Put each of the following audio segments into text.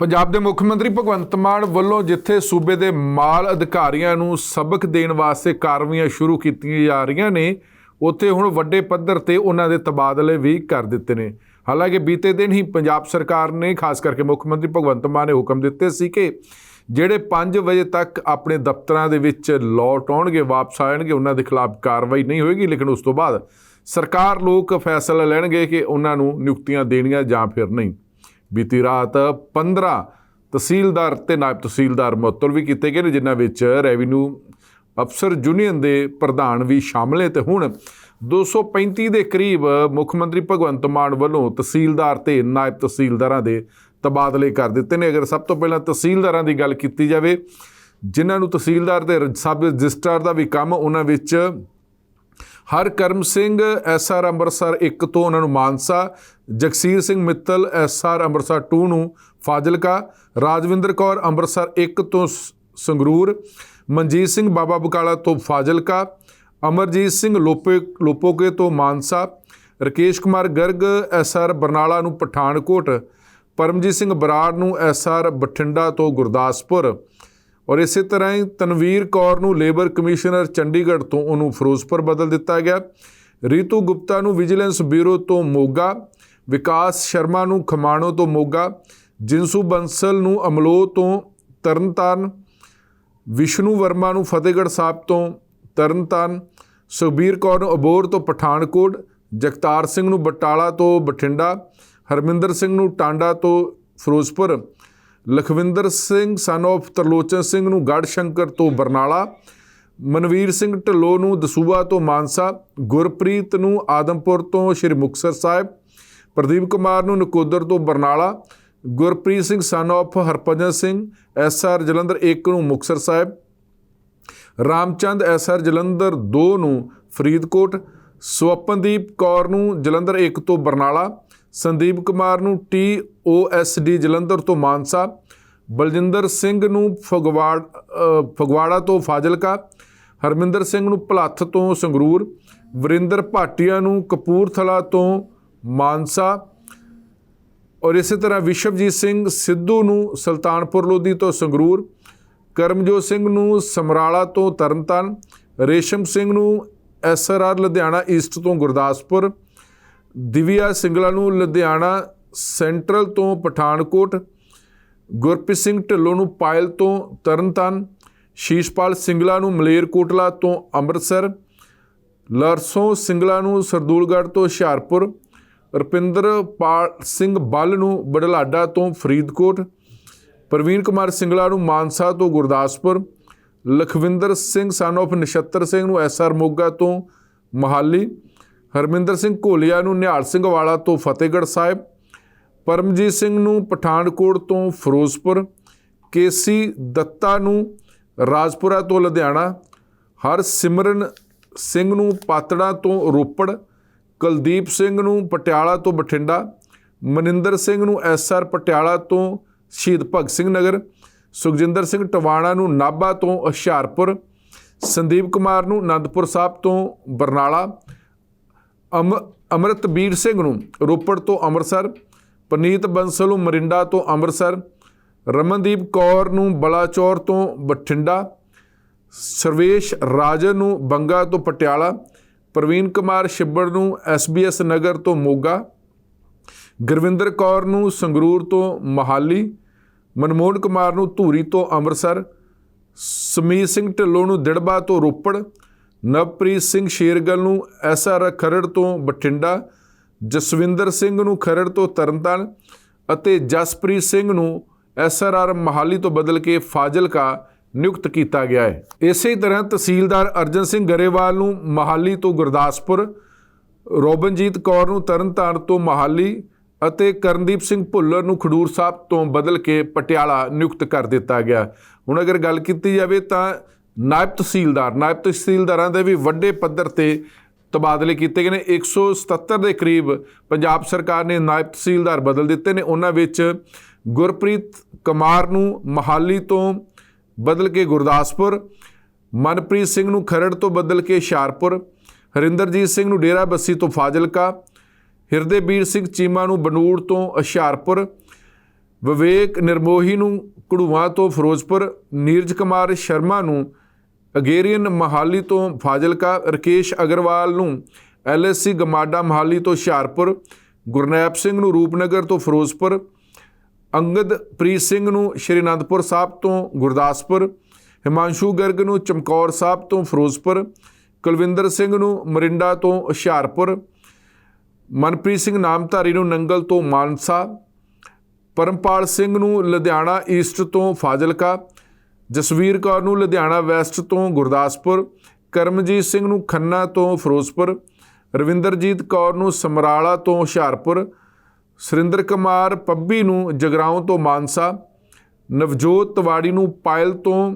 ਪੰਜਾਬ ਦੇ ਮੁੱਖ ਮੰਤਰੀ ਭਗਵੰਤ ਮਾਨ ਵੱਲੋਂ ਜਿੱਥੇ ਸੂਬੇ ਦੇ ਮਾਲ ਅਧਿਕਾਰੀਆਂ ਨੂੰ ਸਬਕ ਦੇਣ ਵਾਸਤੇ ਕਾਰਵਾਈਆਂ ਸ਼ੁਰੂ ਕੀਤੀਆਂ ਜਾ ਰਹੀਆਂ ਨੇ, ਉੱਥੇ ਹੁਣ ਵੱਡੇ ਪੱਧਰ ਤੇ ਉਹਨਾਂ ਦੇ ਤਬਾਦਲੇ ਵੀ ਕਰ ਦਿੱਤੇ ਨੇ। ਹਾਲਾਂਕਿ ਬੀਤੇ ਦਿਨ ਹੀ ਪੰਜਾਬ ਸਰਕਾਰ ਨੇ, ਖਾਸ ਕਰਕੇ ਮੁੱਖ ਮੰਤਰੀ ਭਗਵੰਤ ਮਾਨ ਨੇ ਹੁਕਮ ਦਿੱਤੇ ਸੀ ਕਿ ਜਿਹੜੇ 5 ਵਜੇ ਤੱਕ ਆਪਣੇ ਦਫ਼ਤਰਾਂ ਦੇ ਵਿੱਚ ਲੌਟ ਆਉਣਗੇ, ਵਾਪਸ ਆਣਗੇ ਉਹਨਾਂ ਦੇ ਖਿਲਾਫ ਕਾਰਵਾਈ ਨਹੀਂ ਹੋਏਗੀ, ਲੇਕਿਨ ਉਸ ਤੋਂ ਬਾਅਦ ਸਰਕਾਰ ਲੋਕ ਫੈਸਲਾ ਲੈਣਗੇ ਕਿ ਉਹਨਾਂ ਨੂੰ ਨਿਯੁਕਤੀਆਂ ਦੇਣੀਆਂ ਜਾਂ ਫਿਰ ਨਹੀਂ। ਬੀਤੀ ਰਾਤ 15 ਤਹਿਸੀਲਦਾਰ ਤੇ ਨਾਇਬ ਤਹਿਸੀਲਦਾਰ ਮੁਅੱਤਲ ਵੀ ਕੀਤੇ ਗਏ ਨੇ, ਜਿਨ੍ਹਾਂ ਵਿੱਚ ਰੈਵਨਿਊ ਅਫਸਰ ਯੂਨੀਅਨ ਦੇ ਪ੍ਰਧਾਨ ਵੀ ਸ਼ਾਮਲ ਹੈ ਤੇ ਹੁਣ 235 ਦੇ ਕਰੀਬ ਮੁੱਖ ਮੰਤਰੀ ਭਗਵੰਤ ਮਾਨ ਵੱਲੋਂ ਤਹਿਸੀਲਦਾਰ ਤੇ ਨਾਇਬ ਤਹਿਸੀਲਦਾਰਾਂ ਦੇ ਤਬਾਦਲੇ ਕਰ ਦਿੱਤੇ ਨੇ। ਅਗਰ ਸਭ ਤੋਂ ਪਹਿਲਾਂ ਤਹਿਸੀਲਦਾਰਾਂ ਦੀ ਗੱਲ ਕੀਤੀ ਜਾਵੇ, ਜਿਨ੍ਹਾਂ ਨੂੰ ਤਹਿਸੀਲਦਾਰ ਤੇ ਸਬ ਰਜਿਸਟਰ ਦਾ ਵੀ ਕੰਮ, ਉਹਨਾਂ ਵਿੱਚ ਹਰ ਕਰਮ ਸਿੰਘ ਐਸਆਰ ਅੰਮ੍ਰਿਤਸਰ 1 ਤੋਂ ਉਹਨਾਂ ਨੂੰ ਮਾਨਸਾ ਜਗਸੀਰ ਸਿੰਘ ਮਿੱਤਲ ਐਸਆਰ ਅੰਮ੍ਰਿਤਸਰ 2 ਨੂੰ ਫਾਜ਼ਿਲਕਾ, ਰਾਜਵਿੰਦਰ ਕੌਰ ਅੰਮ੍ਰਿਤਸਰ 1 ਤੋਂ ਸ- ਸੰਗਰੂਰ, ਮਨਜੀਤ ਸਿੰਘ ਬਾਬਾ ਬਕਾਲਾ ਤੋਂ ਫਾਜ਼ਿਲਕਾ, ਅਮਰਜੀਤ ਸਿੰਘ ਲੋਪੇ, ਲੋਪੋਕੇ ਤੋਂ ਮਾਨਸਾ, ਰਕੇਸ਼ ਕੁਮਾਰ ਗਰਗ ਐਸਆਰ ਬਰਨਾਲਾ ਨੂੰ ਪਠਾਨਕੋਟ, ਪਰਮਜੀਤ ਸਿੰਘ ਬਰਾੜ ਨੂੰ ਐਸਆਰ ਬਠਿੰਡਾ ਤੋਂ ਗੁਰਦਾਸਪੁਰ ਔਰ ਇਸੇ ਤਰ੍ਹਾਂ ਹੀ ਤਨਵੀਰ ਕੌਰ ਨੂੰ ਲੇਬਰ ਕਮਿਸ਼ਨਰ ਚੰਡੀਗੜ੍ਹ ਤੋਂ ਉਹਨੂੰ ਫਿਰੋਜ਼ਪੁਰ ਬਦਲ ਦਿੱਤਾ ਗਿਆ। ਰੀਤੂ ਗੁਪਤਾ ਨੂੰ ਵਿਜੀਲੈਂਸ ਬਿਊਰੋ ਤੋਂ ਮੋਗਾ ਵਿਕਾਸ ਸ਼ਰਮਾ ਨੂੰ ਖਮਾਣੋ ਤੋਂ ਮੋਗਾ, ਜਿੰਸੂ ਬੰਸਲ ਨੂੰ ਅਮਲੋ ਤੋਂ ਤਰਨਤਾਰਨ, ਵਿਸ਼ਨੂੰ ਵਰਮਾ ਨੂੰ ਫਤਿਹਗੜ੍ਹ ਸਾਹਿਬ ਤੋਂ ਤਰਨਤਾਰਨ, ਸੁਖਬੀਰ ਕੌਰ ਨੂੰ ਅਬੋਰ ਤੋਂ ਪਠਾਨਕੋਟ, ਜਗਤਾਰ ਸਿੰਘ ਨੂੰ ਬਟਾਲਾ ਤੋਂ ਬਠਿੰਡਾ, ਹਰਮਿੰਦਰ ਸਿੰਘ ਨੂੰ ਟਾਂਡਾ ਤੋਂ ਫਿਰੋਜ਼ਪੁਰ, ਲਖਵਿੰਦਰ ਸਿੰਘ ਸਨ of ਤਰਲੋਚਨ ਸਿੰਘ ਨੂੰ ਗੜ੍ਹ ਸ਼ੰਕਰ ਤੋਂ ਬਰਨਾਲਾ, ਮਨਵੀਰ ਸਿੰਘ ਢੱਲੋ ਨੂੰ ਦਸੂਆ ਤੋਂ ਮਾਨਸਾ, ਗੁਰਪ੍ਰੀਤ ਨੂੰ ਆਦਮਪੁਰ ਤੋਂ ਸ਼੍ਰੀ ਮੁਕਤਸਰ ਸਾਹਿਬ ਪ੍ਰਦੀਪ ਕੁਮਾਰ ਨੂੰ ਨਕੋਦਰ ਤੋਂ Barnala, Gurpreet Singh son of Harbhajan Singh SR Jalandhar 1 ਨੂੰ ਮੁਕਤਸਰ ਸਾਹਿਬ, ਰਾਮਚੰਦ ਐਸਆਰ ਜਲੰਧਰ 2 ਨੂੰ ਫਰੀਦਕੋਟ, ਸਵਪਨਦੀਪ ਕੌਰ ਨੂੰ ਜਲੰਧਰ 1 ਤੋਂ ਬਰਨਾਲਾ, ਸੰਦੀਪ ਕੁਮਾਰ ਨੂੰ T O S D Jalandhar ਤੋਂ ਮਾਨਸਾ, ਬਲਜਿੰਦਰ ਸਿੰਘ ਨੂੰ ਫਗਵਾੜ ਫਗਵਾੜਾ ਤੋਂ ਫਾਜ਼ਿਲਕਾ, ਹਰਮਿੰਦਰ ਸਿੰਘ ਨੂੰ ਭਲੱਥ ਤੋਂ ਸੰਗਰੂਰ, ਵਰਿੰਦਰ ਭਾਟੀਆ ਨੂੰ ਕਪੂਰਥਲਾ ਤੋਂ ਮਾਨਸਾ। ਔਰ ਇਸੇ ਤਰ੍ਹਾਂ ਵਿਸ਼ਵਜੀਤ ਸਿੰਘ ਸਿੱਧੂ ਨੂੰ ਸੁਲਤਾਨਪੁਰ ਲੋਧੀ ਤੋਂ ਸੰਗਰੂਰ, ਕਰਮਜੋਤ ਸਿੰਘ ਨੂੰ ਸਮਰਾਲਾ ਤੋਂ ਤਰਨਤਾਰਨ, ਰੇਸ਼ਮ ਸਿੰਘ ਨੂੰ ਐਸਆਰਆਰ ਲੁਧਿਆਣਾ ਈਸਟ ਤੋਂ ਗੁਰਦਾਸਪੁਰ, ਦਿਵਿਆ ਸਿੰਗਲਾ ਨੂੰ ਲੁਧਿਆਣਾ ਸੈਂਟਰਲ ਤੋਂ ਪਠਾਨਕੋਟ, ਗੁਰਪ੍ਰੀਤ ਸਿੰਘ ਢਿੱਲੋਂ ਨੂੰ ਪਾਇਲ ਤੋਂ ਤਰਨਤਾਰਨ, ਸ਼ੀਸ਼ਪਾਲ ਸਿੰਗਲਾ ਨੂੰ ਮਲੇਰਕੋਟਲਾ ਤੋਂ ਅੰਮ੍ਰਿਤਸਰ, ਲਰਸੋਂ ਸਿੰਗਲਾ ਨੂੰ ਸਰਦੂਲਗੜ੍ਹ ਤੋਂ ਹੁਸ਼ਿਆਰਪੁਰ ਰੁਪਿੰਦਰ ਪਾਲ ਸਿੰਘ ਬੱਲ ਨੂੰ ਬੜਲਾਡਾ ਤੋਂ ਫਰੀਦਕੋਟ, ਪ੍ਰਵੀਨ ਕੁਮਾਰ ਸਿੰਗਲਾ ਨੂੰ ਮਾਨਸਾ ਤੋਂ ਗੁਰਦਾਸਪੁਰ, ਲਖਵਿੰਦਰ ਸਿੰਘ ਸਨ of ਨਛੱਤਰ ਸਿੰਘ ਨੂੰ ਐਸਆਰ ਮੋਗਾ ਤੋਂ ਮਹਾਲੀ, ਹਰਮਿੰਦਰ ਸਿੰਘ ਘੋਲੀਆ ਨੂੰ ਨਿਹਾਲ ਸਿੰਘ ਵਾਲਾ ਤੋਂ ਫਤਿਹਗੜ੍ਹ ਸਾਹਿਬ, ਪਰਮਜੀਤ ਸਿੰਘ ਨੂੰ ਪਠਾਨਕੋਟ ਤੋਂ ਫਿਰੋਜ਼ਪੁਰ, ਕੇਸੀ ਦੱਤਾ ਨੂੰ ਰਾਜਪੁਰਾ ਤੋਂ ਲੁਧਿਆਣਾ ਹਰ ਸਿਮਰਨ ਸਿੰਘ ਨੂੰ ਪਾਤੜਾ ਤੋਂ ਰੋਪੜ ਕੁਲਦੀਪ ਸਿੰਘ ਨੂੰ ਪਟਿਆਲਾ ਤੋਂ ਬਠਿੰਡਾ, ਮਨਿੰਦਰ ਸਿੰਘ ਨੂੰ ਐਸਆਰ ਪਟਿਆਲਾ ਤੋਂ ਸ਼ਹੀਦ ਭਗਤ ਸਿੰਘ ਨਗਰ, ਸੁਖਜਿੰਦਰ ਸਿੰਘ ਟਵਾਣਾ ਨੂੰ ਨਾਭਾ ਤੋਂ ਹੁਸ਼ਿਆਰਪੁਰ, ਸੰਦੀਪ ਕੁਮਾਰ ਨੂੰ ਅਨੰਦਪੁਰ ਸਾਹਿਬ ਤੋਂ ਬਰਨਾਲਾ, ਅਮ, ਅਮਰਤਬੀਰ ਸਿੰਘ ਨੂੰ ਰੋਪੜ ਤੋਂ ਅੰਮ੍ਰਿਤਸਰ, ਪਨੀਤ ਬੰਸਲ ਨੂੰ ਮਰਿੰਡਾ ਤੋਂ ਅੰਮ੍ਰਿਤਸਰ, ਰਮਨਦੀਪ ਕੌਰ ਨੂੰ ਬਲਾਚੌਰ ਤੋਂ ਬਠਿੰਡਾ, ਸਰਵੇਸ਼ ਰਾਜਨ ਨੂੰ ਬੰਗਾ ਤੋਂ ਪਟਿਆਲਾ ਪ੍ਰਵੀਨ ਕੁਮਾਰ ਛਿੱਬੜ ਨੂੰ ਐਸਬੀਐਸ ਨਗਰ ਤੋਂ ਮੋਗਾ, ਗੁਰਵਿੰਦਰ ਕੌਰ ਨੂੰ ਸੰਗਰੂਰ ਤੋਂ ਮਹਾਲੀ, ਮਨਮੋਹਨ ਕੁਮਾਰ ਨੂੰ ਧੂਰੀ ਤੋਂ ਅੰਮ੍ਰਿਤਸਰ, ਸਮੀਰ ਸਿੰਘ ਢਿੱਲੋਂ ਨੂੰ ਦਿੜਬਾ ਤੋਂ ਰੋਪੜ, ਨਵਪ੍ਰੀਤ ਸਿੰਘ ਸ਼ੇਰਗਲ ਨੂੰ ਐਸਆਰ ਖਰੜ ਤੋਂ ਬਠਿੰਡਾ, ਜਸਵਿੰਦਰ ਸਿੰਘ ਨੂੰ ਖਰੜ ਤੋਂ ਤਰਨਤਾਰਨ ਅਤੇ ਜਸਪ੍ਰੀਤ ਸਿੰਘ ਨੂੰ ਐਸਆਰਆਰ ਮਹਾਲੀ ਤੋਂ ਬਦਲ ਕੇ ਫਾਜ਼ਿਲਕਾ ਨਿਯੁਕਤ ਕੀਤਾ ਗਿਆ ਹੈ। ਇਸੇ ਤਰ੍ਹਾਂ ਤਹਿਸੀਲਦਾਰ ਅਰਜਨ ਸਿੰਘ ਗਰੇਵਾਲ ਨੂੰ ਮਹਾਲੀ ਤੋਂ ਗੁਰਦਾਸਪੁਰ, ਰੋਬਨਜੀਤ ਕੌਰ ਨੂੰ ਤਰਨਤਾਰਨ ਤੋਂ ਮਹਾਲੀ ਅਤੇ ਕਰਨਦੀਪ ਸਿੰਘ ਭੁੱਲਰ ਨੂੰ ਖਡੂਰ ਸਾਹਿਬ ਤੋਂ ਬਦਲ ਕੇ ਪਟਿਆਲਾ ਨਿਯੁਕਤ ਕਰ ਦਿੱਤਾ ਗਿਆ ਹੁਣ ਅਗਰ ਗੱਲ ਕੀਤੀ ਜਾਵੇ ਤਾਂ ਨਾਇਬ ਤਹਿਸੀਲਦਾਰ, ਨਾਇਬ ਤਹਿਸੀਲਦਾਰਾਂ ਦੇ ਵੀ ਵੱਡੇ ਪੱਧਰ ਤੇ ਤਬਾਦਲੇ ਕੀਤੇ ਗਏ ਨੇ। 177 ਦੇ ਕਰੀਬ ਪੰਜਾਬ ਸਰਕਾਰ ਨੇ ਨਾਇਬ ਤਹਿਸੀਲਦਾਰ ਬਦਲ ਦਿੱਤੇ ਨੇ। ਉਹਨਾਂ ਵਿੱਚ ਗੁਰਪ੍ਰੀਤ ਕੁਮਾਰ ਨੂੰ ਮਹਾਲੀ ਤੋਂ ਬਦਲ ਕੇ ਗੁਰਦਾਸਪੁਰ, ਮਨਪ੍ਰੀਤ ਸਿੰਘ ਨੂੰ ਖਰੜ ਤੋਂ ਬਦਲ ਕੇ ਹੁਸ਼ਿਆਰਪੁਰ, ਹਰਿੰਦਰਜੀਤ ਸਿੰਘ ਨੂੰ ਡੇਰਾ ਬੱਸੀ ਤੋਂ ਫਾਜ਼ਿਲਕਾ, ਹਿਰਦੇਵੀਰ ਸਿੰਘ ਚੀਮਾ ਨੂੰ ਬਨੂੜ ਤੋਂ ਹੁਸ਼ਿਆਰਪੁਰ, ਵਿਵੇਕ ਨਿਰਮੋਹੀ ਨੂੰ ਕੜੂਆਂ ਤੋਂ ਫਿਰੋਜ਼ਪੁਰ, ਨੀਰਜ ਕੁਮਾਰ ਸ਼ਰਮਾ ਨੂੰ ਅਗੇਰੀਅਨ ਮਹਾਲੀ ਤੋਂ ਫਾਜ਼ਿਲਕਾ, ਰਕੇਸ਼ ਅਗਰਵਾਲ ਨੂੰ ਐਲਐਸਸੀ ਗਮਾਡਾ ਮਹਾਲੀ ਤੋਂ ਹੁਸ਼ਿਆਰਪੁਰ ਗੁਰਨੈਪ ਸਿੰਘ ਨੂੰ ਰੂਪਨਗਰ ਤੋਂ ਫਿਰੋਜ਼ਪੁਰ ਅੰਗਦਪ੍ਰੀਤ ਸਿੰਘ ਨੂੰ ਸ਼੍ਰੀ ਅਨੰਦਪੁਰ ਸਾਹਿਬ ਤੋਂ ਗੁਰਦਾਸਪੁਰ, ਹਿਮਾਂਸ਼ੂ ਗਰਗ ਨੂੰ ਚਮਕੌਰ ਸਾਹਿਬ ਤੋਂ ਫਿਰੋਜ਼ਪੁਰ, ਕੁਲਵਿੰਦਰ ਸਿੰਘ ਨੂੰ ਮਰਿੰਡਾ ਤੋਂ ਹੁਸ਼ਿਆਰਪੁਰ, ਮਨਪ੍ਰੀਤ ਸਿੰਘ ਨਾਮਧਾਰੀ ਨੂੰ ਨੰਗਲ ਤੋਂ ਮਾਨਸਾ, ਪਰਮਪਾਲ ਸਿੰਘ ਨੂੰ ਲੁਧਿਆਣਾ ਈਸਟ ਤੋਂ ਫਾਜ਼ਿਲਕਾ, ਜਸਵੀਰ ਕੌਰ ਨੂੰ ਲੁਧਿਆਣਾ ਵੈਸਟ ਤੋਂ ਗੁਰਦਾਸਪੁਰ, ਕਰਮਜੀਤ ਸਿੰਘ ਨੂੰ ਖੰਨਾ ਤੋਂ ਫਿਰੋਜ਼ਪੁਰ, ਰਵਿੰਦਰਜੀਤ ਕੌਰ ਨੂੰ ਸਮਰਾਲਾ ਤੋਂ ਹੁਸ਼ਿਆਰਪੁਰ ਸੁਰਿੰਦਰ ਕੁਮਾਰ ਪੱਬੀ ਨੂੰ ਜਗਰਾਉਂ ਤੋਂ ਮਾਨਸਾ, ਨਵਜੋਤ ਤਿਵਾੜੀ ਨੂੰ ਪਾਇਲ ਤੋਂ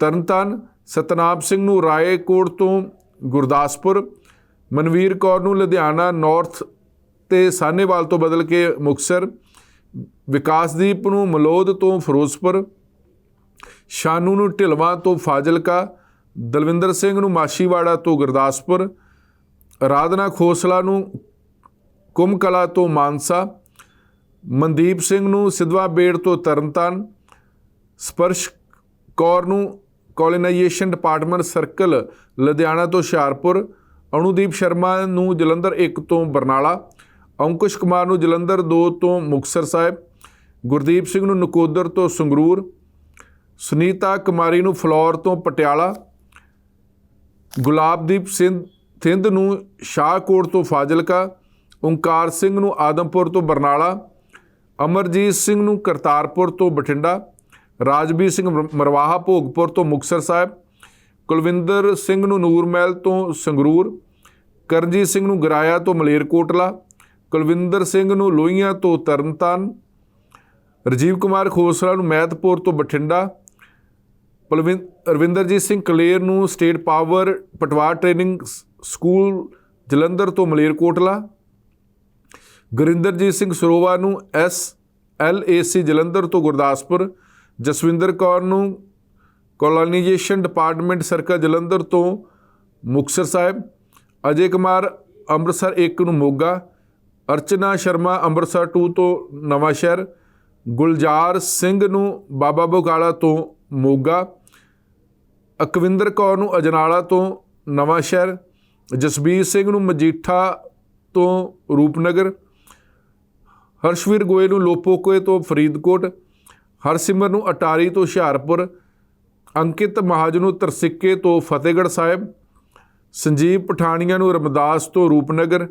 ਤਰਨਤਾਰਨ, ਸਤਨਾਮ ਸਿੰਘ ਨੂੰ ਰਾਏਕੋਟ ਤੋਂ ਗੁਰਦਾਸਪੁਰ, ਮਨਵੀਰ ਕੌਰ ਨੂੰ ਲੁਧਿਆਣਾ ਨਾਰਥ ਤੇ ਸਾਨੇਵਾਲ ਤੋਂ ਬਦਲ ਕੇ ਮੁਕਸਰ ਵਿਕਾਸਦੀਪ ਨੂੰ ਮਲੋਦ ਤੋਂ ਫਿਰੋਜ਼ਪੁਰ, ਸ਼ਾਨੂ ਨੂੰ ਢਿਲਵਾਂ ਤੋਂ ਫਾਜ਼ਿਲਕਾ, ਦਲਵਿੰਦਰ ਸਿੰਘ ਨੂੰ ਮਾਸ਼ੀਵਾੜਾ ਤੋਂ ਗੁਰਦਾਸਪੁਰ, ਰਾਧਨਾ ਖੋਸਲਾ ਨੂੰ ਕੁੰਮਕਲਾ ਤੋਂ ਮਾਨਸਾ, ਮਨਦੀਪ ਸਿੰਘ ਨੂੰ ਸਿਧਵਾ ਬੇੜ ਤੋਂ ਤਰਨਤਾਰਨ, ਸਪਰਸ਼ ਕੌਰ ਨੂੰ ਕੋਲੋਨਾਈਜੇਸ਼ਨ ਡਿਪਾਰਟਮੈਂਟ ਸਰਕਲ ਲੁਧਿਆਣਾ ਤੋਂ ਹੁਸ਼ਿਆਰਪੁਰ, ਅਣੂਦੀਪ ਸ਼ਰਮਾ ਨੂੰ ਜਲੰਧਰ 1 ਤੋਂ ਬਰਨਾਲਾ, ਅੰਕੁਸ਼ ਕੁਮਾਰ ਨੂੰ ਜਲੰਧਰ 2 ਤੋਂ ਮੁਕਤਸਰ ਸਾਹਿਬ, ਗੁਰਦੀਪ ਸਿੰਘ ਨੂੰ ਨਕੋਦਰ ਤੋਂ ਸੰਗਰੂਰ, ਸੁਨੀਤਾ ਕੁਮਾਰੀ ਨੂੰ ਫਲੌਰ ਤੋਂ ਪਟਿਆਲਾ, ਗੁਲਾਬਦੀਪ ਸਿੰਘ ਥਿੰਦ ਨੂੰ ਸ਼ਾਹਕੋਟ ਤੋਂ ਫਾਜ਼ਿਲਕਾ ਓਂਕਾਰ ਸਿੰਘ ਨੂੰ ਆਦਮਪੁਰ ਤੋਂ ਬਰਨਾਲਾ, ਅਮਰਜੀਤ ਸਿੰਘ ਨੂੰ ਕਰਤਾਰਪੁਰ ਤੋਂ ਬਠਿੰਡਾ, ਰਾਜਵੀਰ ਸਿੰਘ ਮਰ- ਮਰਵਾਹਾ ਭੋਗਪੁਰ ਤੋਂ ਮੁਕਤਸਰ ਸਾਹਿਬ, ਕੁਲਵਿੰਦਰ ਸਿੰਘ ਨੂੰ ਨੂਰਮਹਿਲ ਤੋਂ ਸੰਗਰੂਰ, ਕਰਨਜੀਤ ਸਿੰਘ ਨੂੰ ਗਰਾਇਆ ਤੋਂ ਮਲੇਰਕੋਟਲਾ ਕੁਲਵਿੰਦਰ ਸਿੰਘ ਨੂੰ ਲੋਹੀਆਂ ਤੋਂ ਤਰਨਤਾਰਨ, ਰਜੀਵ ਕੁਮਾਰ ਖੋਸਲਾ ਨੂੰ ਮਹਿਤਪੁਰ ਤੋਂ ਬਠਿੰਡਾ, ਪਲਵਿੰ- ਰਵਿੰਦਰਜੀਤ ਸਿੰਘ ਕਲੇਰ ਨੂੰ state power Patwar training school Jalandhar ਤੋਂ ਮਲੇਰਕੋਟਲਾ ਗੁਰਿੰਦਰਜੀਤ ਸਿੰਘ ਸਰੋਵਾ ਨੂੰ S L A C Jalandhar ਤੋਂ ਗੁਰਦਾਸਪੁਰ, ਜਸਵਿੰਦਰ ਕੌਰ ਨੂੰ ਕੋਲੋਨਾਈਜੇਸ਼ਨ ਡਿਪਾਰਟਮੈਂਟ ਸਰਕਲ ਜਲੰਧਰ ਤੋਂ ਮੁਕਤਸਰ ਸਾਹਿਬ, ਅਜੇ ਕੁਮਾਰ ਅੰਮ੍ਰਿਤਸਰ 1 ਨੂੰ ਮੋਗਾ, ਅਰਚਨਾ ਸ਼ਰਮਾ ਅੰਮ੍ਰਿਤਸਰ 2 ਤੋਂ ਨਵਾਂ ਸ਼ਹਿਰ, ਗੁਲਜ਼ਾਰ ਸਿੰਘ ਨੂੰ ਬਾਬਾ ਬੋਕਾਲਾ ਤੋਂ ਮੋਗਾ, ਅਕਵਿੰਦਰ ਕੌਰ ਨੂੰ ਅਜਨਾਲਾ ਤੋਂ ਨਵਾਂ ਸ਼ਹਿਰ, ਜਸਬੀਰ ਸਿੰਘ ਨੂੰ ਮਜੀਠਾ ਤੋਂ ਰੂਪਨਗਰ ਹਰਸ਼ਵੀਰ ਗੋਇਲ ਨੂੰ ਲੋਪੋਕੋਏ ਤੋਂ ਫਰੀਦਕੋਟ ਹਰਸਿਮਰ ਨੂੰ ਅਟਾਰੀ ਤੋਂ ਹੁਸ਼ਿਆਰਪੁਰ, ਅੰਕਿਤ ਮਹਾਜਨ ਨੂੰ ਤਰਸਿੱਕੇ ਤੋਂ ਫਤਿਹਗੜ੍ਹ ਸਾਹਿਬ, ਸੰਜੀਵ ਪਠਾਨੀਆ ਨੂੰ ਰਮਦਾਸ ਤੋਂ ਰੂਪਨਗਰ,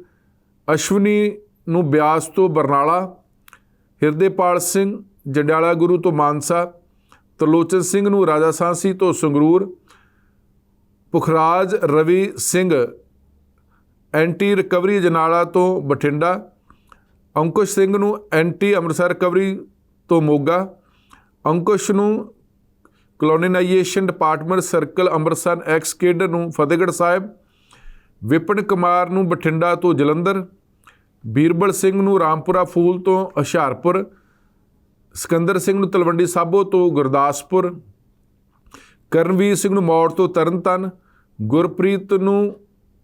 ਅਸ਼ਵਨੀ ਨੂੰ ਬਿਆਸ ਤੋਂ ਬਰਨਾਲਾ, ਹਿਰਦੇਪਾਲ ਸਿੰਘ ਜੰਡਿਆਲਾ ਗੁਰੂ ਤੋਂ ਮਾਨਸਾ ਤਰਲੋਚਨ ਸਿੰਘ ਨੂੰ ਰਾਜਾ ਸਾਂਸੀ ਤੋਂ ਸੰਗਰੂਰ, ਪੁਖਰਾਜ ਰਵੀ ਸਿੰਘ ਐਂਟੀ ਰਿਕਵਰੀ ਜਨਾਲਾ ਤੋਂ ਬਠਿੰਡਾ ਅੰਕੁਸ਼ ਸਿੰਘ ਨੂੰ ਐਂਟੀ ਅੰਮ੍ਰਿਤਸਰ ਰਿਕਵਰੀ ਤੋਂ ਮੋਗਾ, ਅੰਕੁਸ਼ ਨੂੰ colonisation department circle Amritsar ex cadre ਨੂੰ ਫਤਿਹਗੜ੍ਹ ਸਾਹਿਬ, ਵਿਪਨ ਕੁਮਾਰ ਨੂੰ ਬਠਿੰਡਾ ਤੋਂ ਜਲੰਧਰ, ਬੀਰਬਲ ਸਿੰਘ ਨੂੰ ਰਾਮਪੁਰਾ ਫੂਲ ਤੋਂ ਹੁਸ਼ਿਆਰਪੁਰ, ਸਿਕੰਦਰ ਸਿੰਘ ਨੂੰ ਤਲਵੰਡੀ ਸਾਬੋ ਤੋਂ ਗੁਰਦਾਸਪੁਰ, ਕਰਨਵੀਰ ਸਿੰਘ ਨੂੰ ਮੌੜ ਤੋਂ ਤਰਨਤਨ ਗੁਰਪ੍ਰੀਤ ਨੂੰ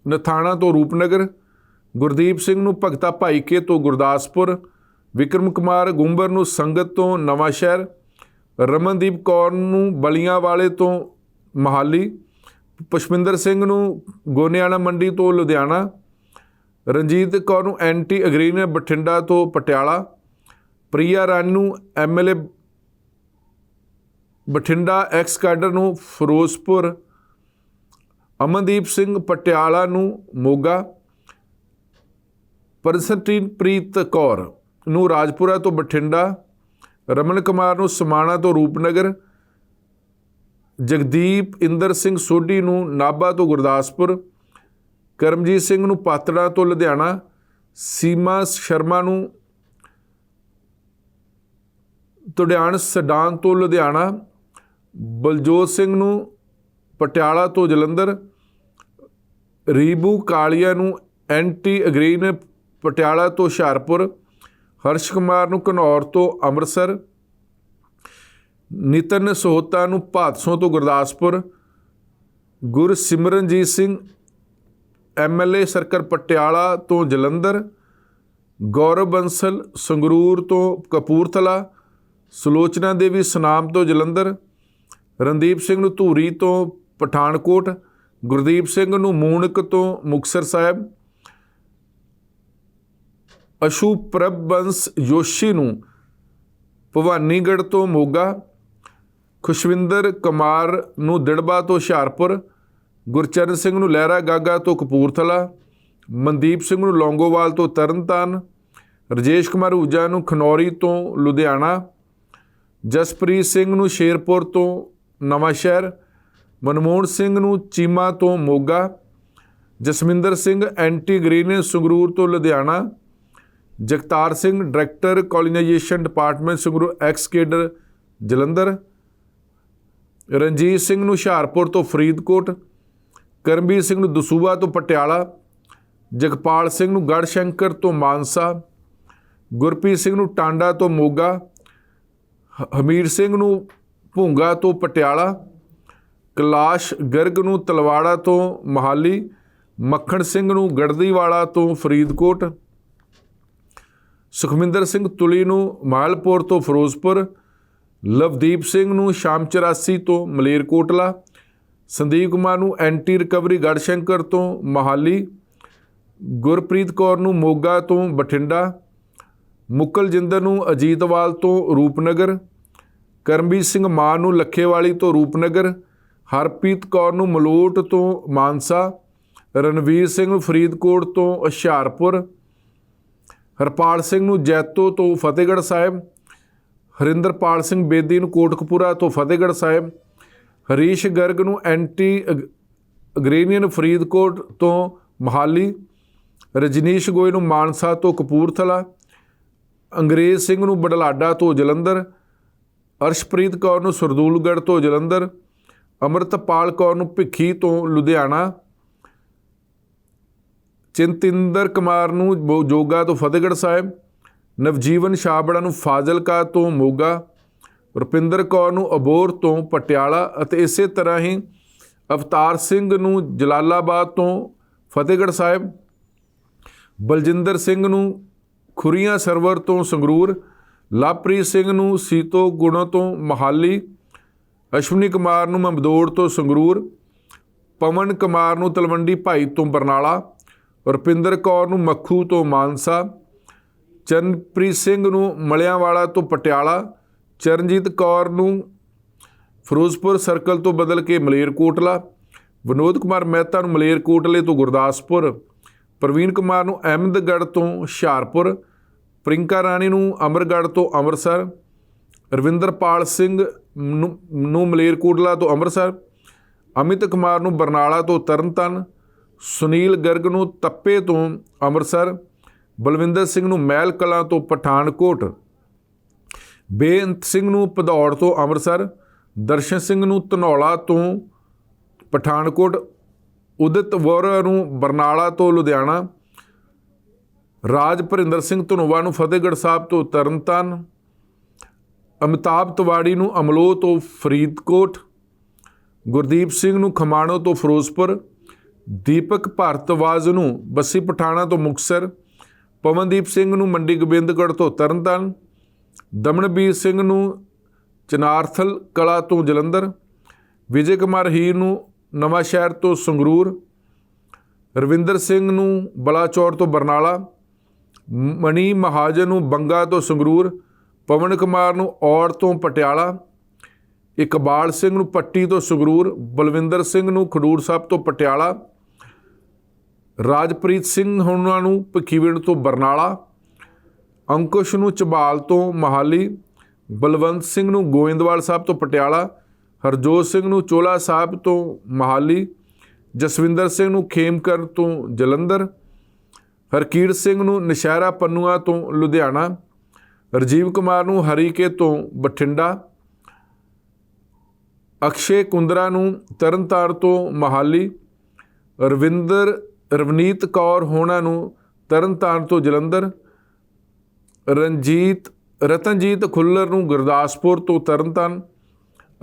ਨਥਾਣਾ ਤੋਂ ਰੂਪਨਗਰ ਗੁਰਦੀਪ ਸਿੰਘ ਨੂੰ ਭਗਤਾ ਭਾਈਕੇ ਤੋਂ ਗੁਰਦਾਸਪੁਰ, ਵਿਕਰਮ ਕੁਮਾਰ ਗੁੰਬਰ ਨੂੰ ਸੰਗਤ ਤੋਂ ਨਵਾਂ ਸ਼ਹਿਰ, ਰਮਨਦੀਪ ਕੌਰ ਨੂੰ ਬਲੀਆਂ ਵਾਲੇ ਤੋਂ ਮਹਾਲੀ, ਪੁਸ਼ਪਿੰਦਰ ਸਿੰਘ ਨੂੰ ਗੋਨਿਆਣਾ ਮੰਡੀ ਤੋਂ ਲੁਧਿਆਣਾ, ਰਣਜੀਤ ਕੌਰ ਨੂੰ ਐਂਟੀ ਅਗਰੀਨ ਬਠਿੰਡਾ ਤੋਂ ਪਟਿਆਲਾ, ਪ੍ਰਿਆ ਰਾਣੀ ਨੂੰ ਐਮਐਲਏ ਬਠਿੰਡਾ, ਐਕਸ ਕੈਡਰ ਨੂੰ ਫਿਰੋਜ਼ਪੁਰ, ਅਮਨਦੀਪ ਸਿੰਘ ਪਟਿਆਲਾ ਨੂੰ ਮੋਗਾ ਪਰਸਨਟੀਨਪ੍ਰੀਤ ਕੌਰ ਨੂੰ ਰਾਜਪੁਰਾ ਤੋਂ ਬਠਿੰਡਾ, ਰਮਨ ਕੁਮਾਰ ਨੂੰ ਸਮਾਣਾ ਤੋਂ ਰੂਪਨਗਰ, ਜਗਦੀਪ ਇੰਦਰ ਸਿੰਘ ਸੋਢੀ ਨੂੰ ਨਾਭਾ ਤੋਂ ਗੁਰਦਾਸਪੁਰ, ਕਰਮਜੀਤ ਸਿੰਘ ਨੂੰ ਪਾਤੜਾ ਤੋਂ ਲੁਧਿਆਣਾ, ਸੀਮਾ ਸ਼ਰਮਾ ਨੂੰ ਤੁਡਿਆਣ ਸਡਾਨ ਤੋਂ ਲੁਧਿਆਣਾ, ਬਲਜੋਤ ਸਿੰਘ ਨੂੰ ਪਟਿਆਲਾ ਤੋਂ ਜਲੰਧਰ, ਰੀਬੂ ਕਾਲੀਆ ਨੂੰ ਐਂਟੀ ਅਗਰੀਨ ਪਟਿਆਲਾ ਤੋਂ ਹੁਸ਼ਿਆਰਪੁਰ, ਹਰਸ਼ ਕੁਮਾਰ ਨੂੰ ਘਨੌਰ ਤੋਂ ਅੰਮ੍ਰਿਤਸਰ, ਨਿਤਨ ਸੋਹਤਾ ਨੂੰ ਭਾਦਸੋਂ ਤੋਂ ਗੁਰਦਾਸਪੁਰ, ਗੁਰਸਿਮਰਨਜੀਤ ਸਿੰਘ ਐਮਐਲਏ ਸਰਕਲ ਪਟਿਆਲਾ ਤੋਂ ਜਲੰਧਰ, ਗੌਰਵ ਬੰਸਲ ਸੰਗਰੂਰ ਤੋਂ ਕਪੂਰਥਲਾ, ਸੁਲੋਚਨਾ ਦੇਵੀ ਸੁਨਾਮ ਤੋਂ ਜਲੰਧਰ, ਰਣਦੀਪ ਸਿੰਘ ਨੂੰ ਧੂਰੀ ਤੋਂ ਪਠਾਨਕੋਟ, ਗੁਰਦੀਪ ਸਿੰਘ ਨੂੰ ਮੂਣਕ ਤੋਂ ਮੁਕਤਸਰ ਸਾਹਿਬ ਅਸ਼ੂ ਪ੍ਰਭਵੰਸ ਜੋਸ਼ੀ ਨੂੰ ਭਵਾਨੀਗੜ੍ਹ ਤੋਂ ਮੋਗਾ, ਖੁਸ਼ਵਿੰਦਰ ਕੁਮਾਰ ਨੂੰ ਦਿੜਬਾ ਤੋਂ ਹੁਸ਼ਿਆਰਪੁਰ, ਗੁਰਚਰਨ ਸਿੰਘ ਨੂੰ ਲਹਿਰਾ ਗਾਗਾ ਤੋਂ ਕਪੂਰਥਲਾ, ਮਨਦੀਪ ਸਿੰਘ ਨੂੰ ਲੌਂਗੋਵਾਲ ਤੋਂ ਤਰਨਤਾਰਨ, ਰਜੇਸ਼ ਕੁਮਾਰ ਊਜਾ ਨੂੰ ਖਨੌਰੀ ਤੋਂ ਲੁਧਿਆਣਾ, ਜਸਪ੍ਰੀਤ ਸਿੰਘ ਨੂੰ ਸ਼ੇਰਪੁਰ ਤੋਂ ਨਵਾਂ ਸ਼ਹਿਰ, ਮਨਮੋਹਨ ਸਿੰਘ ਨੂੰ ਚੀਮਾ ਤੋਂ ਮੋਗਾ, ਜਸਮਿੰਦਰ ਸਿੰਘ ਐਂਟੀ ਗ੍ਰੀਨ ਸੰਗਰੂਰ ਤੋਂ Ludhiana Jagtar Singh, director colonisation department Sangrur ex cadre Jalandhar. Ranjit Singh ਨੂੰ ਹੁਸ਼ਿਆਰਪੁਰ ਤੋਂ ਫਰੀਦਕੋਟ। ਕਰਮਵੀਰ ਸਿੰਘ ਨੂੰ ਦਸੂਹਾ ਤੋਂ ਪਟਿਆਲਾ। ਜਗਪਾਲ ਸਿੰਘ ਨੂੰ ਗੜਸ਼ੰਕਰ ਤੋਂ ਮਾਨਸਾ। ਗੁਰਪ੍ਰੀਤ ਸਿੰਘ ਨੂੰ ਟਾਂਡਾ ਤੋਂ ਮੋਗਾ। ਹ- ਹਮੀਰ ਸਿੰਘ ਨੂੰ ਭੁੰਗਾ ਤੋਂ ਪਟਿਆਲਾ। ਕਲਾਸ਼ ਗਰਗ ਨੂੰ ਤਲਵਾੜਾ ਤੋਂ ਮਹਾਲੀ। ਮੱਖਣ ਸਿੰਘ ਨੂੰ ਗੜਦੀਵਾਲਾ ਤੋਂ ਫਰੀਦਕੋਟ। ਸੁਖਮਿੰਦਰ ਸਿੰਘ ਤੁਲੀ ਨੂੰ ਮਾਲਪੁਰ ਤੋਂ ਫਿਰੋਜ਼ਪੁਰ, ਲਵਦੀਪ ਸਿੰਘ ਨੂੰ ਸ਼ਾਮ 84 ਤੋਂ ਮਲੇਰਕੋਟਲਾ, ਸੰਦੀਪ ਕੁਮਾਰ ਨੂੰ ਐਂਟੀ ਰਿਕਵਰੀ ਗੜਸ਼ੰਕਰ ਤੋਂ ਮਹਾਲੀ, ਗੁਰਪ੍ਰੀਤ ਕੌਰ ਨੂੰ ਮੋਗਾ ਤੋਂ ਬਠਿੰਡਾ ਮੁਕਲ ਜਿੰਦਰ ਨੂੰ ਅਜੀਤਵਾਲ ਤੋਂ ਰੂਪਨਗਰ ਕਰਮਜੀਤ ਸਿੰਘ ਮਾਨ ਨੂੰ ਲੱਖੇਵਾਲੀ ਤੋਂ ਰੂਪਨਗਰ, ਹਰਪ੍ਰੀਤ ਕੌਰ ਨੂੰ ਮਲੋਟ ਤੋਂ ਮਾਨਸਾ, ਰਣਵੀਰ ਸਿੰਘ ਨੂੰ ਫਰੀਦਕੋਟ ਤੋਂ ਹੁਸ਼ਿਆਰਪੁਰ ਹਰਪਾਲ ਸਿੰਘ ਨੂੰ ਜੈਤੋ ਤੋਂ ਫਤਿਹਗੜ੍ਹ ਸਾਹਿਬ, ਹਰਿੰਦਰਪਾਲ ਸਿੰਘ ਬੇਦੀ ਨੂੰ ਕੋਟਕਪੂਰਾ ਤੋਂ ਫਤਿਹਗੜ੍ਹ ਸਾਹਿਬ, ਹਰੀਸ਼ ਗਰਗ ਨੂੰ ਐਂਟੀ ਅਗ- ਅਗਰੇਨੀਅਨ ਫਰੀਦਕੋਟ ਤੋਂ ਮਹਾਲੀ, ਰਜਨੀਸ਼ ਗੋਇਲ ਨੂੰ ਮਾਨਸਾ ਤੋਂ ਕਪੂਰਥਲਾ, ਅੰਗਰੇਜ਼ ਸਿੰਘ ਨੂੰ ਬਡਲਾਡਾ ਤੋਂ ਜਲੰਧਰ, ਅਰਸ਼ਪ੍ਰੀਤ ਕੌਰ ਨੂੰ ਸਰਦੂਲਗੜ੍ਹ ਤੋਂ ਜਲੰਧਰ, ਅਮਰਤਪਾਲ ਕੌਰ ਨੂੰ ਭਿੱਖੀ ਤੋਂ ਲੁਧਿਆਣਾ ਚਿੰਤਿੰਦਰ ਕੁਮਾਰ ਨੂੰ ਬੋ- ਜੋਗਾ ਤੋਂ ਫਤਿਹਗੜ੍ਹ ਸਾਹਿਬ, ਨਵਜੀਵਨ ਸ਼ਾਬੜਾ ਨੂੰ ਫਾਜ਼ਿਲਕਾ ਤੋਂ ਮੋਗਾ, ਰੁਪਿੰਦਰ ਕੌਰ ਨੂੰ ਅਬੋਰ ਤੋਂ ਪਟਿਆਲਾ ਅਤੇ ਇਸੇ ਤਰ੍ਹਾਂ ਹੀ ਅਵਤਾਰ ਸਿੰਘ ਨੂੰ ਜਲਾਲਾਬਾਦ ਤੋਂ ਫਤਿਹਗੜ੍ਹ ਸਾਹਿਬ, ਬਲਜਿੰਦਰ ਸਿੰਘ ਨੂੰ ਖੁਰੀਆਂ ਸਰਵਰ ਤੋਂ ਸੰਗਰੂਰ ਲਵਪ੍ਰੀਤ ਸਿੰਘ ਨੂੰ ਸੀਤੋ ਗੁਣੋ ਤੋਂ ਮਹਾਲੀ, ਅਸ਼ਵਨੀ ਕੁਮਾਰ ਨੂੰ ਮਮਦੋੜ ਤੋਂ ਸੰਗਰੂਰ, ਪਵਨ ਕੁਮਾਰ ਨੂੰ ਤਲਵੰਡੀ ਭਾਈ ਤੋਂ ਬਰਨਾਲਾ ਰੁਪਿੰਦਰ ਕੌਰ ਨੂੰ ਮੱਖੂ ਤੋਂ ਮਾਨਸਾ ਚਰਨਪ੍ਰੀਤ ਸਿੰਘ ਨੂੰ ਮਲਿਆਂਵਾਲਾ ਤੋਂ ਪਟਿਆਲਾ, ਚਰਨਜੀਤ ਕੌਰ ਨੂੰ ਫਿਰੋਜ਼ਪੁਰ ਸਰਕਲ ਤੋਂ ਬਦਲ ਕੇ ਮਲੇਰਕੋਟਲਾ ਵਿਨੋਦ ਕੁਮਾਰ ਮਹਿਤਾ ਨੂੰ ਮਲੇਰਕੋਟਲੇ ਤੋਂ ਗੁਰਦਾਸਪੁਰ, ਪ੍ਰਵੀਨ ਕੁਮਾਰ ਨੂੰ ਅਹਿਮਦਗੜ੍ਹ ਤੋਂ ਹੁਸ਼ਿਆਰਪੁਰ ਪ੍ਰਿੰਕਾ ਰਾਣੀ ਨੂੰ ਅਮਰਗੜ੍ਹ ਤੋਂ ਅੰਮ੍ਰਿਤਸਰ, ਰਵਿੰਦਰਪਾਲ ਸਿੰਘ ਨੂੰ ਨੂੰ ਮਲੇਰਕੋਟਲਾ ਤੋਂ ਅੰਮ੍ਰਿਤਸਰ, ਅਮਿਤ ਕੁਮਾਰ ਨੂੰ ਬਰਨਾਲਾ ਤੋਂ ਤਰਨਤਾਰਨ ਸੁਨੀਲ ਗਰਗ ਨੂੰ ਤੱਪੇ ਤੋਂ ਅੰਮ੍ਰਿਤਸਰ, ਬਲਵਿੰਦਰ ਸਿੰਘ ਨੂੰ ਮਹਿਲ ਕਲਾਂ ਤੋਂ ਪਠਾਨਕੋਟ, ਬੇਅੰਤ ਸਿੰਘ ਨੂੰ ਭਦੌੜ ਤੋਂ ਅੰਮ੍ਰਿਤਸਰ, ਦਰਸ਼ਨ ਸਿੰਘ ਨੂੰ ਧਨੌਲਾ ਤੋਂ ਪਠਾਨਕੋਟ, ਉਦਿਤ ਵੋਰਾ ਨੂੰ ਬਰਨਾਲਾ ਤੋਂ ਲੁਧਿਆਣਾ, ਰਾਜ ਭਰਿੰਦਰ ਸਿੰਘ ਧਨੋਵਾ ਨੂੰ ਫਤਿਹਗੜ੍ਹ ਸਾਹਿਬ ਤੋਂ ਤਰਨਤਾਰਨ, ਅਮਿਤਾਭ ਤਵਾੜੀ ਨੂੰ ਅਮਲੋ ਤੋਂ ਫਰੀਦਕੋਟ, ਗੁਰਦੀਪ ਸਿੰਘ ਨੂੰ ਖਮਾਣੋ ਤੋਂ ਫਿਰੋਜ਼ਪੁਰ ਦੀਪਕ ਭਾਰਤਵਾਜ ਨੂੰ ਬੱਸੀ ਪਠਾਣਾ ਤੋਂ ਮੁਕਤਸਰ ਪਵਨਦੀਪ ਸਿੰਘ ਨੂੰ ਮੰਡੀ ਗੋਬਿੰਦਗੜ੍ਹ ਤੋਂ ਤਰਨਤਾਰਨ, ਦਮਨਬੀਰ ਸਿੰਘ ਨੂੰ ਚਨਾਰਥਲ ਕਲਾ ਤੋਂ ਜਲੰਧਰ, ਵਿਜੇ ਕੁਮਾਰ ਹੀਰ ਨੂੰ ਨਵਾਂ ਸ਼ਹਿਰ ਤੋਂ ਸੰਗਰੂਰ, ਰਵਿੰਦਰ ਸਿੰਘ ਨੂੰ ਬਲਾਚੌਰ ਤੋਂ ਬਰਨਾਲਾ ਮਣੀ ਮਹਾਜਨ ਨੂੰ ਬੰਗਾ ਤੋਂ ਸੰਗਰੂਰ, ਪਵਨ ਕੁਮਾਰ ਨੂੰ ਔੜ ਤੋਂ ਪਟਿਆਲਾ, ਇਕਬਾਲ ਸਿੰਘ ਨੂੰ ਪੱਟੀ ਤੋਂ ਸੰਗਰੂਰ, ਬਲਵਿੰਦਰ ਸਿੰਘ ਨੂੰ ਖਡੂਰ ਸਾਹਿਬ ਤੋਂ ਪਟਿਆਲਾ ਰਾਜਪ੍ਰੀਤ ਸਿੰਘ ਉਹਨਾਂ ਨੂੰ ਭਿੱਖੀਵਿੰਡ ਤੋਂ ਬਰਨਾਲਾ, ਅੰਕੁਸ਼ ਨੂੰ ਚਬਾਲ ਤੋਂ ਮਹਾਲੀ, ਬਲਵੰਤ ਸਿੰਘ ਨੂੰ ਗੋਇੰਦਵਾਲ ਸਾਹਿਬ ਤੋਂ ਪਟਿਆਲਾ, ਹਰਜੋਤ ਸਿੰਘ ਨੂੰ ਚੋਲਾ ਸਾਹਿਬ ਤੋਂ ਮਹਾਲੀ, ਜਸਵਿੰਦਰ ਸਿੰਘ ਨੂੰ ਖੇਮਕਰ ਤੋਂ ਜਲੰਧਰ, ਹਰਕੀਰ ਸਿੰਘ ਨੂੰ ਨਸ਼ਹਿਰਾ ਪੰਨੂਆ ਤੋਂ ਲੁਧਿਆਣਾ, ਰਜੀਵ ਕੁਮਾਰ ਨੂੰ ਹਰੀਕੇ ਤੋਂ ਬਠਿੰਡਾ, ਅਕਸ਼ੇ ਕੁੰਦਰਾ ਨੂੰ ਤਰਨਤਾਰ ਤੋਂ ਮਹਾਲੀ, ਰਵਿੰਦਰ ਰਵਨੀਤ ਕੌਰ ਹੋਣਾ ਨੂੰ ਤਰਨਤਾਰਨ ਤੋਂ ਜਲੰਧਰ, ਰਣਜੀਤ, ਰਤਨਜੀਤ ਖੁੱਲਰ ਨੂੰ ਗੁਰਦਾਸਪੁਰ ਤੋਂ ਤਰਨਤਾਰਨ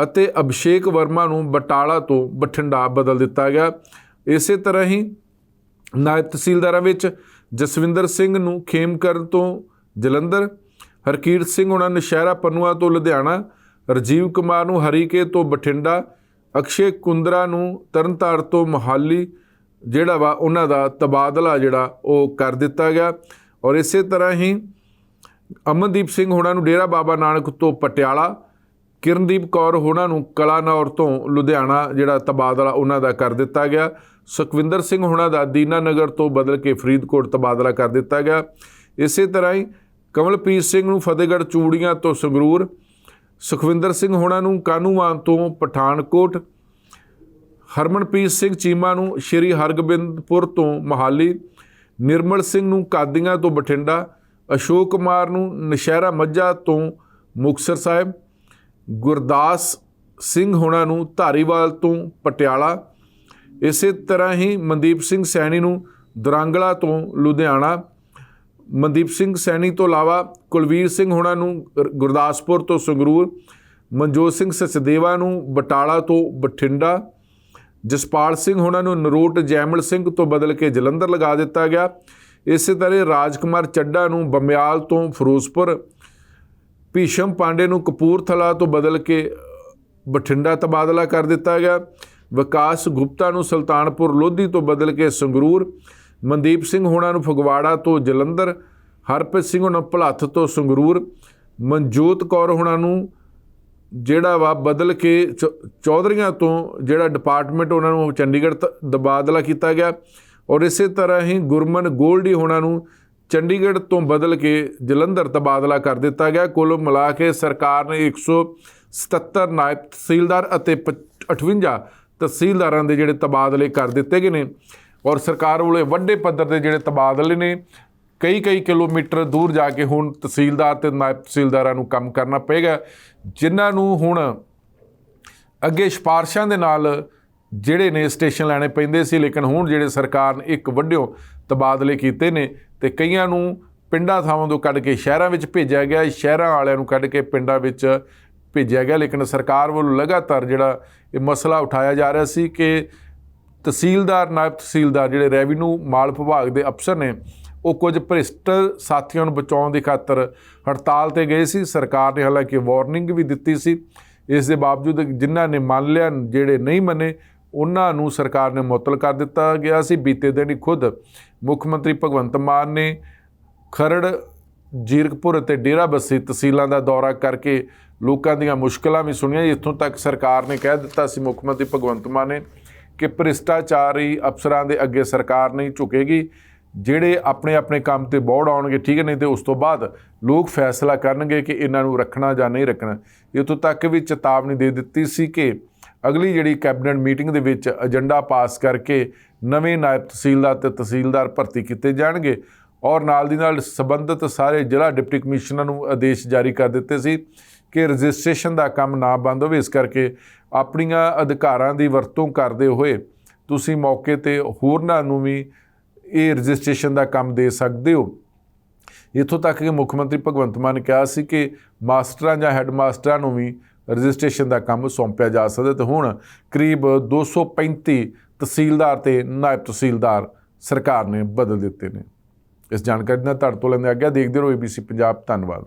ਅਤੇ ਅਭਿਸ਼ੇਕ ਵਰਮਾ ਨੂੰ ਬਟਾਲਾ ਤੋਂ ਬਠਿੰਡਾ ਬਦਲ ਦਿੱਤਾ ਗਿਆ। ਇਸੇ ਤਰ੍ਹਾਂ ਹੀ ਨਾਇਬ ਤਹਿਸੀਲਦਾਰਾਂ ਵਿੱਚ ਜਸਵਿੰਦਰ ਸਿੰਘ ਨੂੰ ਖੇਮਕਰਨ ਤੋਂ ਜਲੰਧਰ, ਹਰਕੀਰਤ ਸਿੰਘ ਉਹਨਾਂ ਨਸ਼ਹਿਰਾ ਪਨੂਆ ਤੋਂ ਲੁਧਿਆਣਾ, ਰਜੀਵ ਕੁਮਾਰ ਨੂੰ ਹਰੀਕੇ ਤੋਂ ਬਠਿੰਡਾ, ਅਕਸ਼ੇ ਕੁੰਦਰਾ ਨੂੰ ਤਰਨਤਾਰ ਤੋਂ ਮੋਹਾਲੀ ਜਿਹੜਾ ਵਾ ਉਹਨਾਂ ਦਾ ਤਬਾਦਲਾ ਜਿਹੜਾ ਉਹ ਕਰ ਦਿੱਤਾ ਗਿਆ। ਔਰ ਇਸੇ ਤਰ੍ਹਾਂ ਹੀ ਅਮਨਦੀਪ ਸਿੰਘ ਹੋਣਾ ਨੂੰ ਡੇਰਾ ਬਾਬਾ ਨਾਨਕ ਤੋਂ ਪਟਿਆਲਾ, ਕਿਰਨਦੀਪ ਕੌਰ ਹੋਣਾ ਨੂੰ ਕਲਾਨੌਰ ਤੋਂ ਲੁਧਿਆਣਾ ਜਿਹੜਾ ਤਬਾਦਲਾ ਉਹਨਾਂ ਦਾ ਕਰ ਦਿੱਤਾ ਗਿਆ। ਸੁਖਵਿੰਦਰ ਸਿੰਘ ਹੋਣਾ ਦਾ ਦੀਨਾਨਗਰ ਤੋਂ ਬਦਲ ਕੇ ਫਰੀਦਕੋਟ ਤਬਾਦਲਾ ਕਰ ਦਿੱਤਾ ਗਿਆ। ਇਸੇ ਤਰ੍ਹਾਂ ਹੀ ਕਮਲਪ੍ਰੀਤ ਸਿੰਘ ਨੂੰ ਫਤਿਹਗੜ੍ਹ ਚੂੜੀਆਂ ਤੋਂ ਸੰਗਰੂਰ, ਸੁਖਵਿੰਦਰ ਸਿੰਘ ਹੋਣਾ ਨੂੰ ਕਾਨੂੰਵਾਨ ਤੋਂ ਪਠਾਨਕੋਟ ਹਰਮਨਪ੍ਰੀਤ ਸਿੰਘ ਚੀਮਾ ਨੂੰ ਸ਼੍ਰੀ ਹਰਗੋਬਿੰਦਪੁਰ ਤੋਂ ਮਹਾਲੀ, ਨਿਰਮਲ ਸਿੰਘ ਨੂੰ ਕਾਦੀਆਂ ਤੋਂ ਬਠਿੰਡਾ, ਅਸ਼ੋਕ ਕੁਮਾਰ ਨੂੰ ਨਸ਼ਹਿਰਾ ਮੱਝਾ ਤੋਂ ਮੁਕਤਸਰ ਸਾਹਿਬ, ਗੁਰਦਾਸ ਸਿੰਘ ਹੋਣਾ ਨੂੰ ਧਾਰੀਵਾਲ ਤੋਂ ਪਟਿਆਲਾ, ਇਸੇ ਤਰ੍ਹਾਂ ਹੀ ਮਨਦੀਪ ਸਿੰਘ ਸੈਣੀ ਨੂੰ ਦਰਾਂਗਲਾ ਤੋਂ ਲੁਧਿਆਣਾ, ਮਨਦੀਪ ਸਿੰਘ ਸੈਣੀ ਤੋਂ ਇਲਾਵਾ ਕੁਲਵੀਰ ਸਿੰਘ ਹੋਣਾ ਨੂੰ ਗੁਰਦਾਸਪੁਰ ਤੋਂ ਸੰਗਰੂਰ, ਮਨਜੋਤ ਸਿੰਘ ਸਚਦੇਵਾ ਨੂੰ ਬਟਾਲਾ ਤੋਂ ਬਠਿੰਡਾ ਜਸਪਾਲ ਸਿੰਘ ਹੋਣਾ ਨੂੰ ਨਰੋਟ ਜੈਮਲ ਸਿੰਘ ਤੋਂ ਬਦਲ ਕੇ ਜਲੰਧਰ ਲਗਾ ਦਿੱਤਾ ਗਿਆ। ਇਸੇ ਤਰ੍ਹਾਂ ਰਾਜਕੁਮਾਰ ਚੱਡਾ ਨੂੰ ਬੰਮਿਆਲ ਤੋਂ ਫਿਰੋਜ਼ਪੁਰ, ਭੀਸ਼ਮ ਪਾਂਡੇ ਨੂੰ ਕਪੂਰਥਲਾ ਤੋਂ ਬਦਲ ਕੇ ਬਠਿੰਡਾ ਤਬਾਦਲਾ ਕਰ ਦਿੱਤਾ ਗਿਆ। ਵਿਕਾਸ ਗੁਪਤਾ ਨੂੰ ਸੁਲਤਾਨਪੁਰ ਲੋਧੀ ਤੋਂ ਬਦਲ ਕੇ ਸੰਗਰੂਰ, ਮਨਦੀਪ ਸਿੰਘ ਹੋਣਾ ਨੂੰ ਫਗਵਾੜਾ ਤੋਂ ਜਲੰਧਰ, ਹਰਪ੍ਰੀਤ ਸਿੰਘ ਹੋਣਾ ਭਲੱਥ ਤੋਂ ਸੰਗਰੂਰ, ਮਨਜੋਤ ਕੌਰ ਹੋਣਾ ਨੂੰ ਜਿਹੜਾ ਵਾ ਬਦਲ ਕੇ ਚ- ਚੌਧਰੀਆਂ ਤੋਂ ਜਿਹੜਾ ਡਿਪਾਰਟਮੈਂਟ ਉਹਨਾਂ ਨੂੰ ਚੰਡੀਗੜ੍ਹ ਤ- ਤਬਾਦਲਾ ਕੀਤਾ ਗਿਆ ਔਰ ਇਸੇ ਤਰ੍ਹਾਂ ਹੀ ਗੁਰਮਨ ਗੋਲਡੀ ਹੋਣਾ ਨੂੰ ਚੰਡੀਗੜ੍ਹ ਤੋਂ ਬਦਲ ਕੇ ਜਲੰਧਰ ਤਬਾਦਲਾ ਕਰ ਦਿੱਤਾ ਗਿਆ। ਕੁੱਲ ਮਿਲਾ ਕੇ ਸਰਕਾਰ ਨੇ 177 ਨਾਇਬ ਤਹਿਸੀਲਦਾਰ ਅਤੇ ਪ- 58 ਤਹਿਸੀਲਦਾਰਾਂ ਦੇ ਜਿਹੜੇ ਤਬਾਦਲੇ ਕਰ ਦਿੱਤੇ ਗਏ ਨੇ ਔਰ ਸਰਕਾਰ ਵੱਲੋਂ ਵੱਡੇ ਪੱਧਰ ਦੇ ਜਿਹੜੇ ਤਬਾਦਲੇ ਨੇ ਕਈ ਕਈ ਕਿਲੋਮੀਟਰ ਦੂਰ ਜਾ ਕੇ ਹੁਣ ਤਹਿਸੀਲਦਾਰ ਤੇ ਨਾਇਬ ਤਹਿਸੀਲਦਾਰਾਂ ਨੂੰ ਕੰਮ ਕਰਨਾ ਪਏਗਾ। ਜਿਨ੍ਹਾਂ ਨੂੰ ਹੁਣ ਅੱਗੇ ਸਿਫਾਰਸ਼ਾਂ ਦੇ ਨਾਲ ਜਿਹੜੇ ਨੇ ਸਟੇਸ਼ਨ ਲੈਣੇ ਪੈਂਦੇ ਸੀ, ਲੇਕਿਨ ਹੁਣ ਜਿਹੜੇ ਸਰਕਾਰ ਨੇ ਇੱਕ ਵੱਡਿਓ ਤਬਾਦਲੇ ਕੀਤੇ ਨੇ ਤੇ ਕਈਆਂ ਨੂੰ ਪਿੰਡਾਂ ਥਾਵਾਂ ਤੋਂ ਕੱਢ ਕੇ ਸ਼ਹਿਰਾਂ ਵਿੱਚ ਭੇਜਿਆ ਗਿਆ, ਸ਼ਹਿਰਾਂ ਵਾਲਿਆਂ ਨੂੰ ਕੱਢ ਕੇ ਪਿੰਡਾਂ ਵਿੱਚ ਭੇਜਿਆ ਗਿਆ, ਲੇਕਿਨ ਸਰਕਾਰ ਵੱਲੋਂ ਲਗਾਤਾਰ ਜਿਹੜਾ ਇਹ ਮਸਲਾ ਉਠਾਇਆ ਜਾ ਰਿਹਾ ਸੀ ਕਿ ਤਹਿਸੀਲਦਾਰ, ਨਾਇਬ ਤਹਿਸੀਲਦਾਰ ਜਿਹੜੇ ਰੈਵਨਿਊ ਮਾਲ ਵਿਭਾਗ ਦੇ ਅਫਸਰ ਨੇ ਉਹ ਕੁਝ ਭ੍ਰਿਸ਼ਟ ਸਾਥੀਆਂ ਨੂੰ ਬਚਾਉਣ ਦੀ ਖਾਤਰ ਹੜਤਾਲ ਤੇ ਗਏ ਸੀ। ਸਰਕਾਰ ਨੇ ਹਾਲਾਂਕਿ ਵਾਰਨਿੰਗ ਵੀ ਦਿੱਤੀ ਸੀ। ਇਸ ਦੇ ਬਾਵਜੂਦ ਜਿਨ੍ਹਾਂ ਨੇ ਮੰਨ ਲਿਆ, ਜਿਹੜੇ ਨਹੀਂ ਮੰਨੇ, ਉਹਨਾਂ ਨੂੰ ਸਰਕਾਰ ਨੇ ਮੁਅੱਤਲ ਕਰ ਦਿੱਤਾ ਗਿਆ ਸੀ। ਬੀਤੇ ਦਿਨ ਹੀ ਖੁਦ ਮੁੱਖ ਮੰਤਰੀ ਭਗਵੰਤ ਮਾਨ ਨੇ ਖਰੜ, ਜੀਰਕਪੁਰ ਅਤੇ ਡੇਰਾਬੱਸੀ ਤਹਿਸੀਲਾਂ ਦਾ ਦੌਰਾ ਕਰਕੇ ਲੋਕਾਂ ਦੀਆਂ ਮੁਸ਼ਕਲਾਂ ਵੀ ਸੁਣੀਆਂ। ਇੱਥੋਂ ਤੱਕ ਸਰਕਾਰ ਨੇ ਕਹਿ ਦਿੱਤਾ ਸੀ, ਮੁੱਖ ਮੰਤਰੀ ਭਗਵੰਤ ਮਾਨ ਨੇ, ਕਿ ਭ੍ਰਿਸ਼ਟਾਚਾਰੀ ਅਫਸਰਾਂ ਦੇ ਅੱਗੇ ਸਰਕਾਰ ਨਹੀਂ ਝੁਕੇਗੀ। ਜਿਹੜੇ ਆਪਣੇ ਆਪਣੇ ਕੰਮ ਤੇ ਬੋੜ ਆਉਣਗੇ, ਠੀਕ ਹੈ, ਨਹੀਂ ਤੇ ਉਸ ਤੋਂ ਬਾਅਦ ਲੋਕ ਫੈਸਲਾ ਕਰਨਗੇ ਕਿ ਇਹਨਾਂ ਨੂੰ ਰੱਖਣਾ ਜਾਂ ਨਹੀਂ ਰੱਖਣਾ। ਇੱਥੋਂ ਤੱਕ ਵੀ ਚੇਤਾਵਨੀ ਦੇ ਦਿੱਤੀ ਸੀ ਕਿ ਅਗਲੀ ਜਿਹੜੀ ਕੈਬਨਿਟ ਮੀਟਿੰਗ ਦੇ ਵਿੱਚ ਏਜੰਡਾ ਪਾਸ ਕਰਕੇ ਨਵੇਂ ਨਾਇਬ ਤਹਿਸੀਲਦਾਰ ਤੇ ਤਹਿਸੀਲਦਾਰ ਭਰਤੀ ਕੀਤੇ ਜਾਣਗੇ ਔਰ ਨਾਲ ਦੀ ਨਾਲ ਸੰਬੰਧਿਤ ਸਾਰੇ ਜ਼ਿਲ੍ਹਾ ਡਿਪਟੀ ਕਮਿਸ਼ਨਰ ਨੂੰ ਆਦੇਸ਼ ਜਾਰੀ ਕਰ ਦਿੱਤੇ ਸੀ ਕਿ ਰਜਿਸਟ੍ਰੇਸ਼ਨ ਦਾ ਕੰਮ ਨਾ ਬੰਦ ਹੋਵੇ। ਇਸ ਕਰਕੇ ਆਪਣੀਆਂ ਅਧਿਕਾਰਾਂ ਦੀ ਵਰਤੋਂ ਕਰਦੇ ਹੋਏ ਤੁਸੀਂ ਮੌਕੇ ਤੇ ਹੋਰਨਾਂ ਨੂੰ ਵੀ ਇਹ ਰਜਿਸਟ੍ਰੇਸ਼ਨ ਦਾ ਕੰਮ ਦੇ ਸਕਦੇ ਹੋ। ਇੱਥੋਂ ਤੱਕ ਕਿ ਮੁੱਖ ਮੰਤਰੀ ਭਗਵੰਤ ਮਾਨ ਨੇ ਕਿਹਾ ਸੀ ਕਿ ਮਾਸਟਰਾਂ ਜਾਂ ਹੈੱਡ ਮਾਸਟਰਾਂ ਨੂੰ ਵੀ ਰਜਿਸਟ੍ਰੇਸ਼ਨ ਦਾ ਕੰਮ ਸੌਂਪਿਆ ਜਾ ਸਕਦਾ ਤੇ ਹੁਣ ਕਰੀਬ 235 ਤਹਿਸੀਲਦਾਰ ਤੇ ਨਾਇਬ ਤਹਿਸੀਲਦਾਰ ਸਰਕਾਰ ਨੇ ਬਦਲ ਦਿੱਤੇ ਨੇ। ਇਸ ਜਾਣਕਾਰੀ ਨਾਲ ਤੁਹਾਡੇ ਤੋਂ ਲੈਂਦੇ ਅੱਗੇ। ਦੇਖਦੇ ਰਹੋ ABC ਪੰਜਾਬ ਧੰਨਵਾਦ।